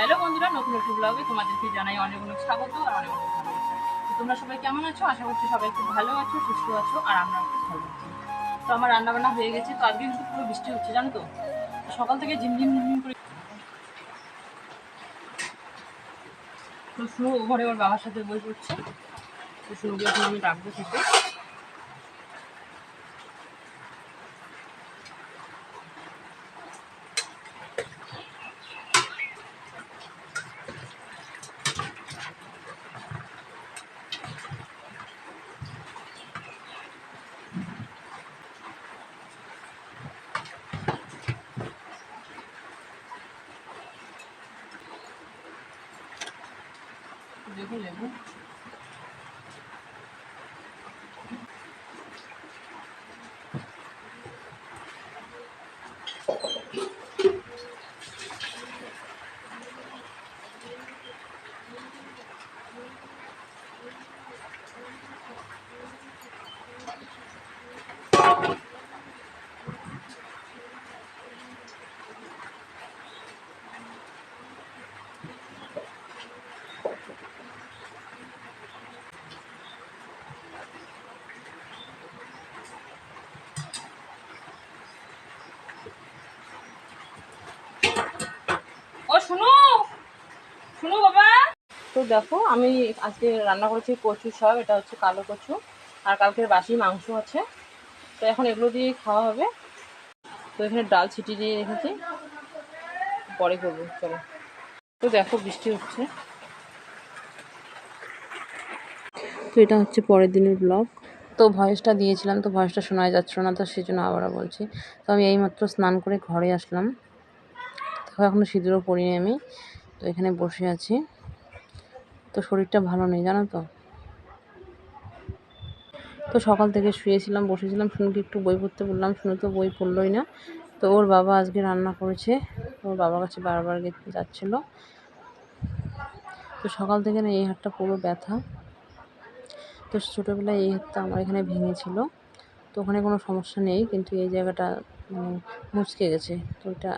Hello বন্ধুরা, নতুন একটি ব্লগে তোমাদেরকে জানাই অনেক অনেক স্বাগত আর অনেক অনেক ভালোবাসা। তোমরা সবাই কেমন আছো? আশা করছি সবাই খুব ভালো আছো, সুস্থ আছো আর আমরা খুব ভালো আছি। তো আমার রান্না বান্না হয়ে গেছে, তো আজকে কিন্তু পুরো বৃষ্টি হচ্ছে, জানো তো? সকাল থেকে ঝিমঝিম ঝিমঝিম করে তো শুনো ঘরে ওর বাবার সাথে বই পড়ছে। তো শুনুকে আমি ডাকবো থেকে লেবু লেবু ও শুনো শুনো বাবা তো দেখো, আমি আজকে রান্না করেছি কচু সব, এটা হচ্ছে কালো কচু আর কালকের বাসি মাংস আছে। তো এখন এগুলো দিয়ে খাওয়া হবে। তো এখানে ডাল ছিটি দিয়ে রেখেছি। পরে করব, চলো। তো দেখো, বৃষ্টি হচ্ছে। তো এটা হচ্ছে পরের দিনের ব্লগ। তো ভয়েসটা দিয়েছিলাম, তো ভয়েসটা শোনা যাচ্ছিল না, তো সেই জন্য আবারও বলছি। তো আমি এইমাত্র স্নান করে ঘরে আসলাম। তো এখনও সিঁদুরও পরিনি আমি। তো এখানে বসে আছি। তো শরীরটা ভালো নেই, জানো তো। তো সকাল থেকে শুয়েছিলাম, বসেছিলাম, শুনুকে একটু বই পড়তে বললাম, শুনে তো বই পড়লোই না। তো ওর বাবা আজকে রান্না করেছে, ওর বাবার কাছে বারবার যাচ্ছিল। তো সকাল থেকে না এই হাতটা পুরো ব্যথা। তো ছোটোবেলায় এই হাতটা আমার এখানে ভেঙেছিল। তো ওখানে কোনো সমস্যা নেই, কিন্তু এই জায়গাটা মানে মুচকে গেছে। তো এটা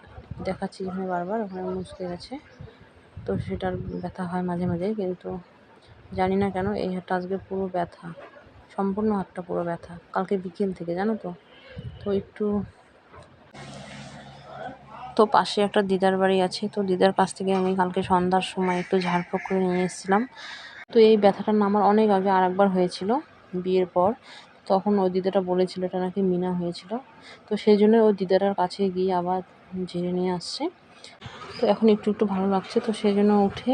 দেখাচ্ছি যেখানে বারবার, ওখানে মুচকে গেছে। তো সেটার ব্যথা হয় মাঝে মাঝে, কিন্তু জানি না কেন এই হাতটা আজকে পুরো ব্যথা, সম্পূর্ণ হাতটা পুরো ব্যথা। কালকে বিকেল থেকে, জানো তো? তো একটু, তো পাশে একটা দিদার বাড়ি আছে, তো দিদার কাছ থেকে আমি কালকে সন্ধ্যার সময় একটু ঝাড়ফুঁক করে নিয়ে এসেছিলাম। তো এই ব্যথাটা আমার অনেক আগে আর একবার হয়েছিল বিয়ের পর। তখন ওই দিদাটা বলেছিল এটা নাকি মিনা হয়েছিল। তো সেই জন্য ওই দিদাটার কাছে গিয়ে আবার ঝেড়ে নিয়ে আসছে। তো এখন একটু একটু ভালো লাগছে, তো সেই জন্য উঠে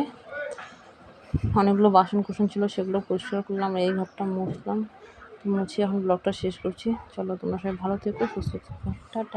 অনেকগুলো বাসন কুসন ছিল, সেগুলো পরিষ্কার করলাম, এই ঘরটা মুছলাম। মুছে, এখন ব্লগটা শেষ করছি। চলো তোমরা সবাই ভালো থেকো, সুস্থ থেকো। টাটা।